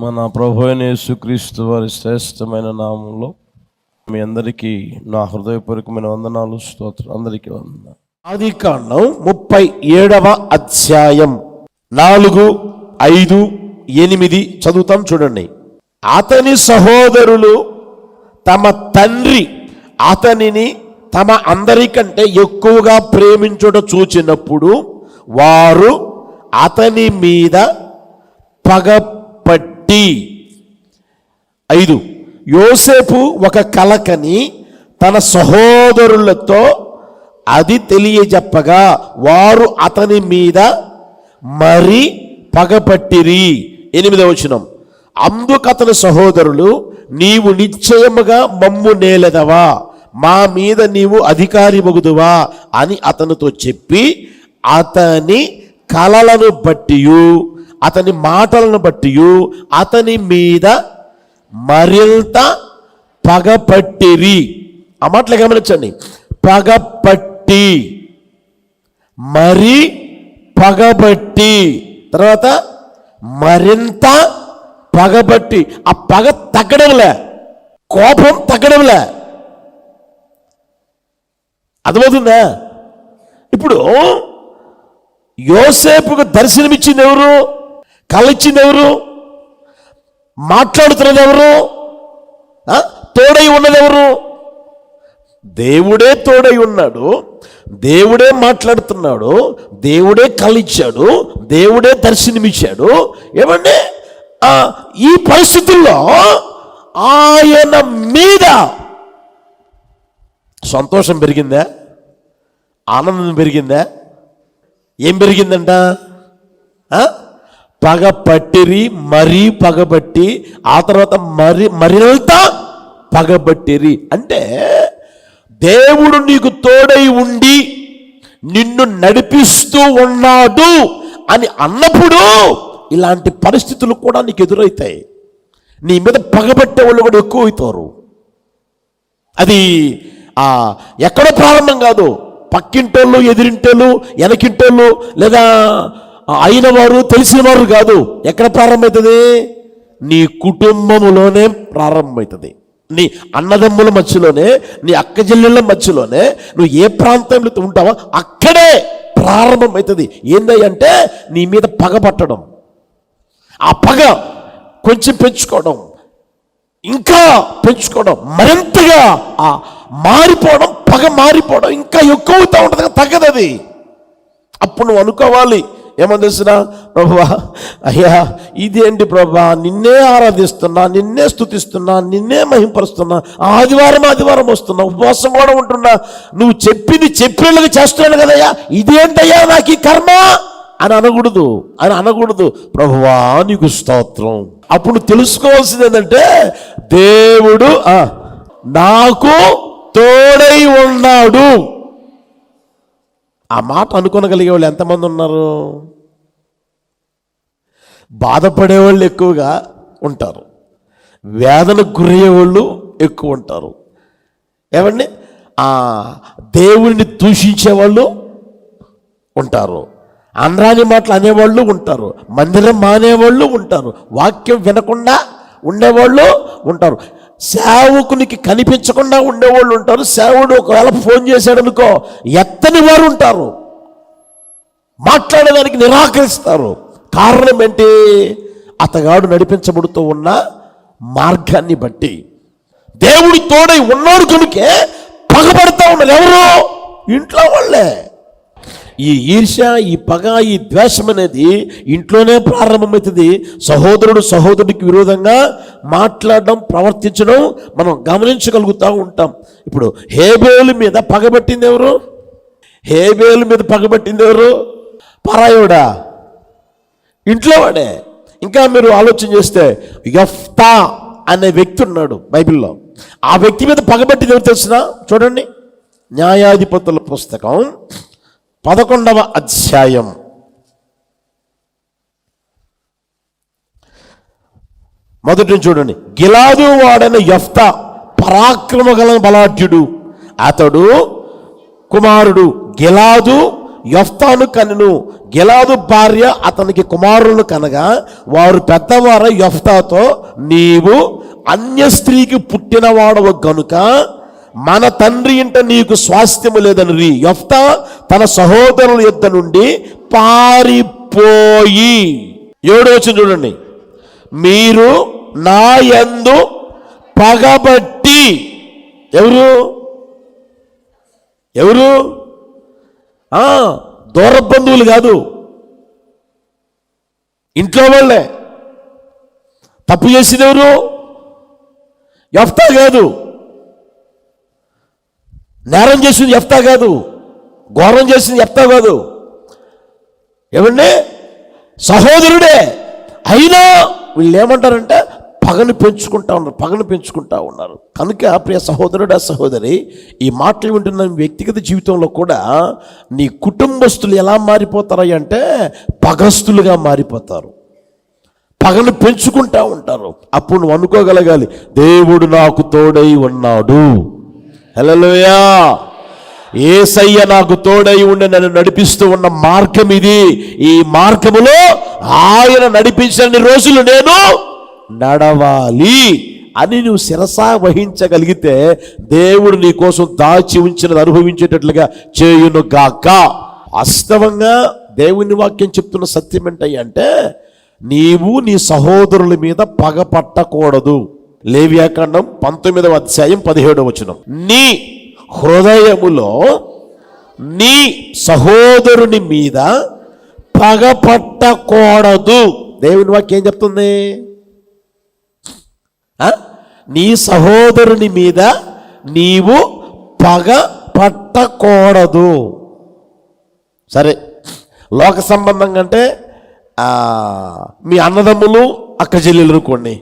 మన ప్రభు యేసుక్రీస్తు వారి శ్రేష్టమైన నామంలో మీ అందరికీ నా హృదయపూర్వకమైన వందనాలు స్తోత్రం అందరికీ వందన ఆది కాండం ముప్పై ఏడవ అధ్యాయం నాలుగు ఐదు ఎనిమిది చదువుతాం చూడండి. అతని సహోదరులు తమ తండ్రి అతనిని తమ అందరికంటే ఎక్కువగా ప్రేమించుట చూచినప్పుడు వారు అతని మీద పగపట్టి ఐదు. యోసేపు ఒక కలకని తన సహోదరులతో అది తెలియజెప్పగా వారు అతని మీద మరి పగపట్టిరి. ఎనిమిదవ వచనం. అందుకు అతని సహోదరులు నీవు నిశ్చయముగా మమ్ము నేలెదవా? మా మీద నీవు అధికారి మొగుదువా? అని అతనితో చెప్పి అతని కలలను బట్టియు. అతని మాటలను బట్టి అతని మీద మరింత పగపట్టిరి. ఆ మాటలు గమనించండి. పగపట్టి. మరి పగబట్టి. తర్వాత మరింత పగబట్టి. ఆ పగ తగ్గడంలే. కోపం తగ్గడంలే. అర్థమవుతుందా? ఇప్పుడు యోసేపుకు దర్శనమిచ్చింది ఎవరు? ఎవరు మాట్లాడుతున్నది ఎవరు ఆ? తోడై ఉన్నదెవరు? దేవుడే తోడై ఉన్నాడు దేవుడే మాట్లాడుతున్నాడు దేవుడే కలిచ్చాడు దేవుడే దర్శనమిచ్చాడు. ఏమండి? ఈ పరిస్థితుల్లో ఆయన మీద సంతోషం పెరిగిందా? ఆనందం పెరిగిందా? ఏం పెరిగిందంట? పగ పట్టిరి మరీ పగబట్టి ఆ తర్వాత మరి మరింత పగబట్టిరి. అంటే దేవుడు నీకు తోడై ఉండి నిన్ను నడిపిస్తూ ఉన్నాడు అని అన్నప్పుడు ఇలాంటి పరిస్థితులు కూడా నీకు ఎదురవుతాయి నీ మీద పగబట్టే వాళ్ళు కూడా ఎక్కువ అవుతారు. అది ఆ ఎక్కడో ప్రారంభం కాదు. పక్కింటోళ్ళు ఎదిరింటోళ్ళు వెనకింటోళ్ళు లేదా అయిన వారు తెలిసిన వారు కాదు. ఎక్కడ ప్రారంభమవుతుంది నీ కుటుంబములోనే ప్రారంభమవుతుంది నీ అన్నదమ్ముల మధ్యలోనే నీ అక్క చెల్లెళ్ళ మధ్యలోనే నువ్వు ఏ ప్రాంతంలో ఉంటావో అక్కడే ప్రారంభమవుతుంది ఏందంటే నీ మీద పగ పట్టడం. ఆ పగ కొంచెం పెంచుకోవడం. ఇంకా పెంచుకోవడం. మరింతగా ఆ మారిపోవడం పగ మారిపోవడం ఇంకా ఎక్కువ అవుతూ ఉంటుంది తగ్గదు అది అప్పుడు నువ్వు అనుకోవాలి. ఏమని తెలిసిన ప్రభువా అయ్యా ఇదేంటి ప్రభా నిన్నే ఆరాధిస్తున్నా నిన్నే స్తుతిస్తున్నా నిన్నే మహింపరుస్తున్నా ఆదివారం ఆదివారం వస్తున్నా ఉపవాసం కూడా ఉంటున్నా. నువ్వు చెప్పింది చెప్పేళ్ళకి చేస్తున్నాను కదయ్యా. ఇదేంటయ్యా నాకు ఈ కర్మ? అని అనకూడదు అని అనకూడదు. ప్రభువా నీకు స్తోత్రం. అప్పుడు తెలుసుకోవాల్సింది ఏంటంటే దేవుడు ఆ, నాకు తోడై ఉన్నాడు. ఆ మాట అనుకోనగలిగే వాళ్ళు ఎంతమంది ఉన్నారు? బాధపడేవాళ్ళు ఎక్కువగా ఉంటారు. వేదనకు గురయ్యే వాళ్ళు ఎక్కువ ఉంటారు. ఏమండి? ఆ దేవుడిని దూషించే వాళ్ళు ఉంటారు. ఆంధ్రాని మాటలు అనేవాళ్ళు ఉంటారు. మందిరం మానేవాళ్ళు ఉంటారు. వాక్యం వినకుండా ఉండేవాళ్ళు ఉంటారు. సేవకునికి కనిపించకుండా ఉండేవాళ్ళు ఉంటారు. సేవకుడు ఒకవేళ ఫోన్ చేశాడు అనుకో ఎత్తని వారు ఉంటారు. మాట్లాడడానికి నిరాకరిస్తారు. కారణం ఏంటి? అతగాడు నడిపించబడుతూ ఉన్న మార్గాన్ని బట్టి. దేవుడి తోడై ఉన్నాడు కనుకే పగబడతా ఉన్నారు ఎవరు? ఇంట్లో వాళ్ళే. ఈ ఈర్ష్య ఈ పగ ఈ ద్వేషం అనేది ఇంట్లోనే ప్రారంభమవుతుంది. సహోదరుడు సహోదరుడికి విరోధంగా మాట్లాడడం ప్రవర్తించడం మనం గమనించగలుగుతూ ఉంటాం. ఇప్పుడు హేబేలు మీద పగబట్టింది ఎవరు? హేబేలు మీద పగబట్టింది ఎవరు? పరాయుడా? ఇంట్లో వాడే. ఇంకా మీరు ఆలోచన చేస్తే యఫ్తా అనే వ్యక్తి ఉన్నాడు బైబిల్లో. ఆ వ్యక్తి మీద పగబట్టింది ఎవరు తెలిసిన? చూడండి. న్యాయాధిపతుల పుస్తకం. పదకొండవ అధ్యాయం. మొదటి చూడండి. గిలాదు వాడైన యఫ్తా పరాక్రమ గల బలాఢ్యుడు. అతడు కుమారుడు. గిలాదు యఫ్తాను కనును. గిలాదు భార్య అతనికి కుమారులను కనగా వారు పెద్దవార యఫ్తాతో నీవు అన్య స్త్రీకి పుట్టినవాడవు గనుక మన తండ్రి ఇంట నీకు స్వాస్థ్యము లేదని యొఫ్తా తన సహోదరుల యుద్ధ నుండి పారిపోయి. ఏడు వచ్చింది చూడండి. మీరు నా యందు పగబట్టి. ఎవరు? ఎవరు? దూర బంధువులు కాదు. ఇంట్లో వాళ్ళే. తప్పు చేసింది ఎవరు? ఎఫ్తా కాదు. నేరం చేసింది ఎఫ్తా కాదు. ఘోరం చేసింది ఎఫ్తా కాదు. ఏమండి సహోదరుడే అయినా వీళ్ళు ఏమంటారంటే పగను పెంచుకుంటా ఉన్నారు పగను పెంచుకుంటా ఉన్నారు. కనుక ప్రియ సహోదరుడా సహోదరి ఈ మాటలు వింటున్న వ్యక్తిగత జీవితంలో కూడా నీ కుటుంబస్తులు ఎలా మారిపోతారా అంటే పగస్తులుగా మారిపోతారు. పగను పెంచుకుంటా ఉంటారు. అప్పుడు నువ్వు అనుకోగలగాలి దేవుడు నాకు తోడై ఉన్నాడు. హలోయా ఏసయ్య నాకు తోడై ఉండి నన్ను నడిపిస్తూ ఉన్న మార్గం ఇది. ఈ మార్గములో ఆయన నడిపించని రోజులు నేను నడవాలి అని నువ్వు శిరసా వహించగలిగితే దేవుడు నీ కోసం దాచి ఉంచినది అనుభవించేటట్లుగా చేయును గాక. వాస్తవంగా దేవుని వాక్యం చెప్తున్న సత్యం ఏంటంటే నీవు నీ సహోదరుల మీద పగపట్టకూడదు లేవ్యాకాండం పంతొమ్మిదవ అధ్యాయం పదిహేడవ వచనం. నీ హృదయములో నీ సహోదరుని మీద పగ పట్టకూడదు దేవుని వాక్యం ఏం చెప్తుంది? నీ సహోదరుని మీద నీవు పగ పట్టకూడదు సరే లోక సంబంధంగా అంటే మీ అన్నదమ్ములు అక్క చెల్లెలు అనుకోండి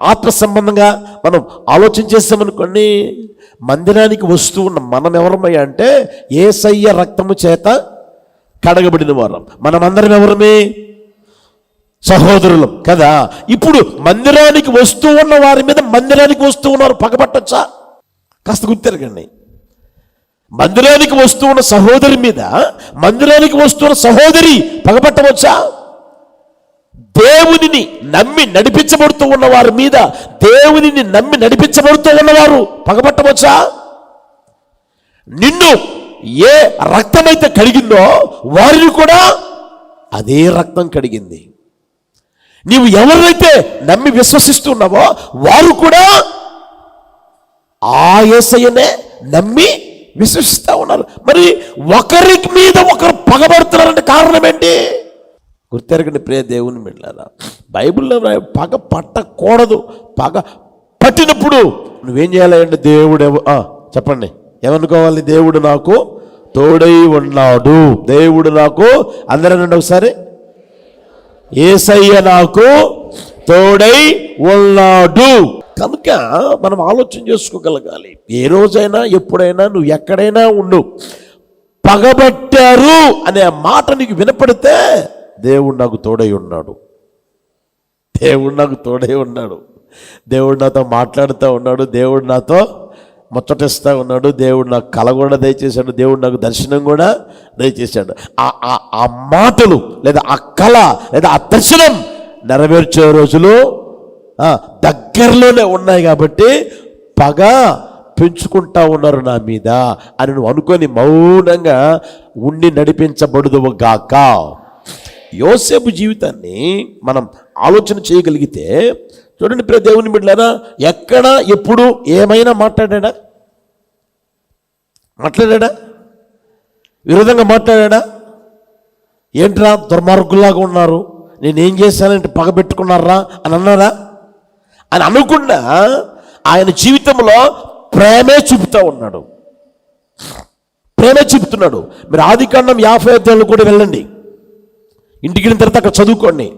ఆత్మ సంబంధంగా మనం ఆలోచన చేస్తామనుకోండి మందిరానికి వస్తూ ఉన్న మనం ఎవరమయ్యా అంటే ఏసయ్య రక్తము చేత కడగబడిన వారం. మనమందరం ఎవరమే? సహోదరులం కదా? ఇప్పుడు మందిరానికి వస్తూ ఉన్న వారి మీద మందిరానికి వస్తూ ఉన్నారు పగబట్టచ్చా కాస్త గుర్తెరగండి. మందిరానికి వస్తూ ఉన్న సహోదరి మీద మందిరానికి వస్తున్న సహోదరి పగబట్టవచ్చా దేవునిని నమ్మి నడిపించబడుతూ ఉన్నవారి మీద దేవునిని నమ్మి నడిపించబడుతూ ఉన్నవారు పగబట్టవచ్చా? నిన్ను ఏ రక్తమైతే కడిగిందో వారిని కూడా అదే రక్తం కడిగింది. నీవు ఎవరినైతే నమ్మి విశ్వసిస్తున్నావో వారు కూడా ఆ నమ్మి విశ్వసిస్తూ ఉన్నారు. మరి ఒకరి మీద ఒకరు పగబడుతున్నారంటే కారణం ఏంటి? గుర్తెరగండి ప్రియ దేవుని బిడ్డారా బైబిల్లో వ్రాయ- పగ పట్టకూడదు. పగ పట్టినప్పుడు నువ్వేం చేయాలంటే దేవుడు చెప్పండి. ఏమనుకోవాలి? దేవుడు నాకు తోడై ఉన్నాడు. దేవుడు నాకు అందరూ ఒకసారి. ఏసయ్య నాకు తోడై ఉన్నాడు. కనుక మనం ఆలోచన చేసుకోగలగాలి. ఏ రోజైనా ఎప్పుడైనా నువ్వు ఎక్కడైనా ఉండు. పగబట్టారు అనే మాట నీకు వినపడితే దేవుడు నాకు తోడై ఉన్నాడు. దేవుడు నాకు తోడై ఉన్నాడు. దేవుడు నాతో మాట్లాడుతూ ఉన్నాడు. దేవుడు నాతో ముచ్చటిస్తూ ఉన్నాడు. దేవుడు నాకు కల కూడా దయచేశాడు. దేవుడు నాకు దర్శనం కూడా దయచేశాడు. ఆ ఆ- మాటలు లేదా ఆ కళ లేదా ఆ దర్శనం నెరవేర్చే రోజులు దగ్గరలోనే ఉన్నాయి కాబట్టి పగ పెంచుకుంటా ఉన్నారు నా మీద అని నువ్వు అనుకొని మౌనంగా ఉండి నడిపించబడుదు గాక. యోసేపు జీవితాన్ని మనం ఆలోచన చేయగలిగితే చూడండి ప్రియ దేవుని బిడ్డలారా ఎక్కడ ఎప్పుడు ఏమైనా మాట్లాడా మాట్లాడా విరోధంగా మాట్లాడా ఏంట్రా దుర్మార్గులాగా ఉన్నారు? నేనేం చేశానంటే పగ పెట్టుకున్నారా? అని అన్నారా అని అనుకుండా ఆయన జీవితంలో ప్రేమే చూపుతూ ఉన్నాడు. ప్రేమే చూపుతున్నాడు. మీరు ఆదికాండం యాభై అధ్యాయులు కూడా వెళ్ళండి. ఇంటికి వెళ్ళిన తర్వాత అక్కడ చదువుకోండి.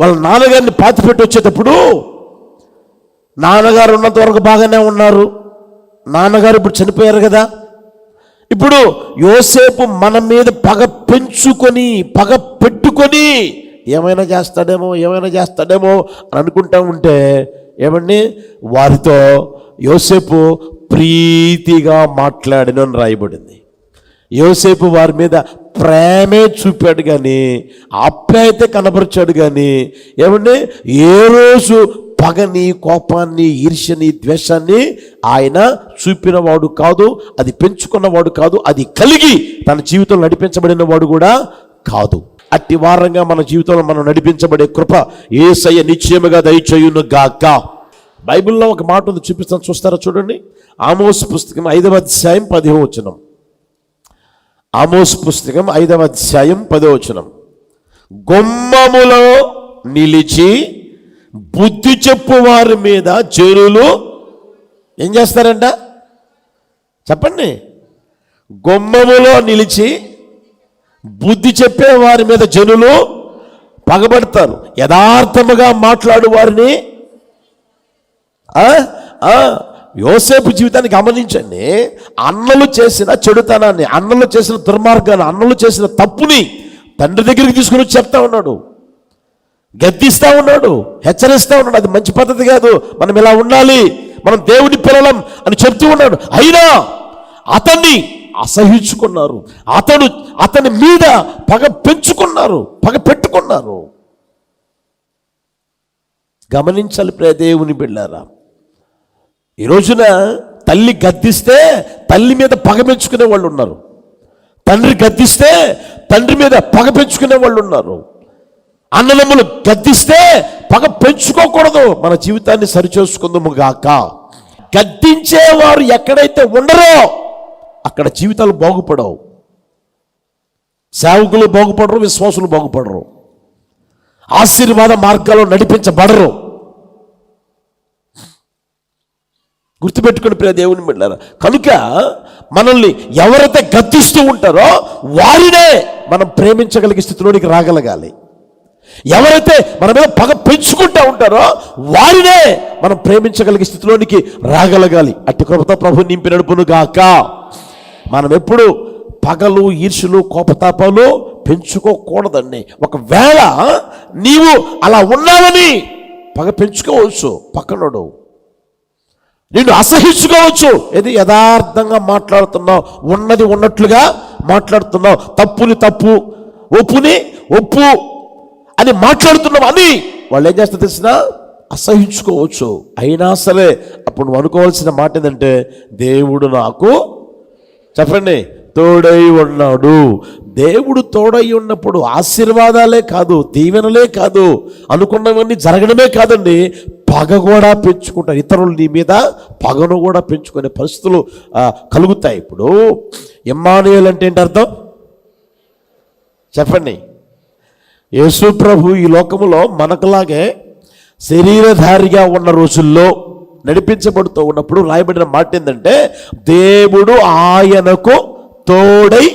వాళ్ళ నాన్నగారిని పాతిపెట్టి వచ్చేటప్పుడు నాన్నగారు ఉన్నంత వరకు బాగానే ఉన్నారు. నాన్నగారు ఇప్పుడు చనిపోయారు కదా. ఇప్పుడు యోసేపు మన మీద పగ పెంచుకొని పగ పెట్టుకొని ఏమైనా చేస్తాడేమో ఏమైనా చేస్తాడేమో అని అనుకుంటా ఉంటే ఏమండి? వారితో యోసేపు ప్రీతిగా మాట్లాడిన అని రాయబడింది. యోసేపు వారి మీద ప్రేమే చూపాడు కానీ ఆప్యాయత కనబరిచాడు కానీ ఏమండి? ఏ రోజు పగని కోపాన్ని ఈర్ష్యని ద్వేషాన్ని ఆయన చూపినవాడు కాదు అది పెంచుకున్నవాడు కాదు అది కలిగి తన జీవితంలో నడిపించబడిన వాడు కూడా కాదు. అట్టి వారంగా మన జీవితంలో మనం నడిపించబడే కృప ఏసయ్య నిశ్చయముగా దయచేయును గాక. బైబిల్లో ఒక మాట ఉంది చూపిస్తాను చూస్తారా చూడండి? ఆమోస్ పుస్తకం ఐదవ అధ్యాయం పదిహో వచ్చినాం ఆమోస్ పుస్తకం ఐదవ అధ్యాయం పదవచనం గొమ్మములో నిలిచి బుద్ధి చెప్పు వారి మీద జనులు ఏం చేస్తారంట? చెప్పండి. గొమ్మములో నిలిచి బుద్ధి చెప్పే వారి మీద జనులు పగబడతారు. యథార్థముగా మాట్లాడు వారిని. యోసేపు జీవితాన్ని గమనించండి. అన్నలు చేసిన చెడుతనాన్ని అన్నలు చేసిన దుర్మార్గాన్ని అన్నలు చేసిన తప్పుని తండ్రి దగ్గరికి తీసుకుని వచ్చి చెప్తా ఉన్నాడు. గద్దిస్తూ ఉన్నాడు హెచ్చరిస్తూ ఉన్నాడు. అది మంచి పద్ధతి కాదు. మనం ఇలా ఉండాలి? మనం దేవుడి పిల్లలం అని చెప్తూ ఉన్నాడు. అయినా అతన్ని అసహించుకున్నారు. అతడు అతని మీద పగ పెంచుకున్నారు పగ పెట్టుకున్నారు. గమనించాలి ప్రే దేవుని బిళ్ళారా? ఈ రోజున తల్లి గద్దిస్తే తల్లి మీద పగ పెంచుకునే వాళ్ళు ఉన్నారు. తండ్రి గద్దిస్తే తండ్రి మీద పగ పెంచుకునే వాళ్ళు ఉన్నారు. అన్నదమ్ములు గద్దిస్తే పగ పెంచుకోకూడదు. మన జీవితాన్ని సరిచేసుకుందాము గాక. గద్దించేవారు ఎక్కడైతే ఉండరో అక్కడ జీవితాలు బాగుపడవు. సేవకులు బాగుపడరు విశ్వాసులు బాగుపడరు. ఆశీర్వాద మార్గాల్లో నడిపించబడరు. గుర్తుపెట్టుకుని ప్రియ దేవుని బిడ్డారా కనుక మనల్ని ఎవరైతే గద్దిస్తూ ఉంటారో వారినే మనం ప్రేమించగలిగే స్థితిలోనికి రాగలగాలి. ఎవరైతే మన మీద పగ పెంచుకుంటూ ఉంటారో వారినే మనం ప్రేమించగలిగే స్థితిలోనికి రాగలగాలి. అట్టి కృపతో ప్రభు నింపి నడుపును గాక మనం ఎప్పుడు పగలు ఈర్షులు కోపతాపాలు పెంచుకోకూడదండి. ఒకవేళ నీవు అలా ఉన్నావని పగ పెంచుకోవచ్చు పక్కనోడు నిన్ను అసహించుకోవచ్చు. ఇది యథార్థంగా మాట్లాడుతున్నావు? ఉన్నది ఉన్నట్లుగా మాట్లాడుతున్నావు. తప్పుని తప్పు ఒప్పుని ఒప్పు అని మాట్లాడుతున్నావు అని వాళ్ళు ఏం చేస్తారు తెలిసిన? అసహించుకోవచ్చు. అయినా సరే అప్పుడు నువ్వు అనుకోవాల్సిన మాట ఏంటంటే దేవుడు నాకు చెప్పండి తోడై ఉన్నాడు. దేవుడు తోడై ఉన్నప్పుడు ఆశీర్వాదాలే కాదు దీవెనలే కాదు అనుకున్నవన్నీ జరగడమే కాదండి. పగ కూడా పెంచుకుంటారు. ఇతరులు నీ మీద పగను కూడా పెంచుకునే పరిస్థితులు కలుగుతాయి. ఇప్పుడు ఇమ్మానుయేల్ అంటే ఏంటి అర్థం? చెప్పండి. యేసు ప్రభు ఈ లోకములో మనకులాగే శరీరధారిగా ఉన్న రోజుల్లో నడిపించబడుతూ ఉన్నప్పుడు రాయబడిన మాట ఏంటంటే దేవుడు ఆయనకు తోడై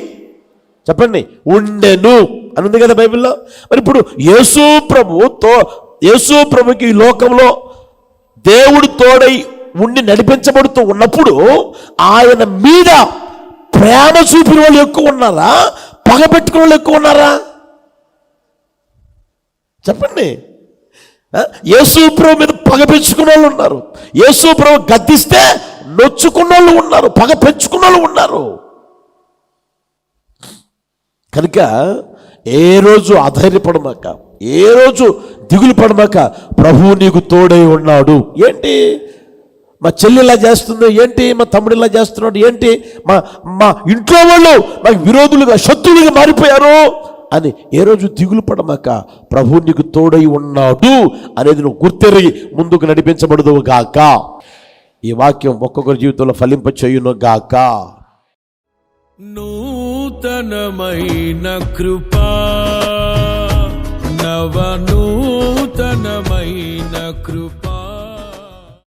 చెప్పండి ఉండెను. అని ఉంది కదా బైబిల్లో? మరి ఇప్పుడు యేసు ప్రభు తో యేసు ప్రభుకి ఈ లోకంలో దేవుడు తోడై ఉండి నడిపించబడుతూ ఉన్నప్పుడు ఆయన మీద ప్రేమ చూపిన వాళ్ళు ఎక్కువ ఉన్నారా? పగ పెట్టుకున్న వాళ్ళు ఎక్కువ ఉన్నారా? చెప్పండి. యేసుప్రభు మీద పగ పెంచుకున్న వాళ్ళు ఉన్నారు. యేసుప్రభు గద్దిస్తే నొచ్చుకున్న వాళ్ళు ఉన్నారు పగ పెంచుకున్న వాళ్ళు ఉన్నారు. కనుక ఏ రోజు అధైర్యపడమాక ఏ రోజు దిగులు పడమాక ప్రభువు నీకు తోడై ఉన్నాడు. ఏంటి? మా చెల్లి ఇలా చేస్తుంది ఏంటి? మా తమ్ముడు ఇలా చేస్తున్నాడు ఏంటి? మా మా ఇంట్లో వాళ్ళు నాకు విరోధులుగా శత్రువులుగా మారిపోయారు అని ఏ రోజు దిగులు పడమాక ప్రభు నీకు తోడై ఉన్నాడు అనేది నువ్వు గుర్తెరిగి ముందుకు నడిపించబడదు గాక. ఈ వాక్యం ఒక్కొక్కరి జీవితంలో ఫలింప చేయును గాక. నూతనమైన కృపా నవనూతనమైన కృప.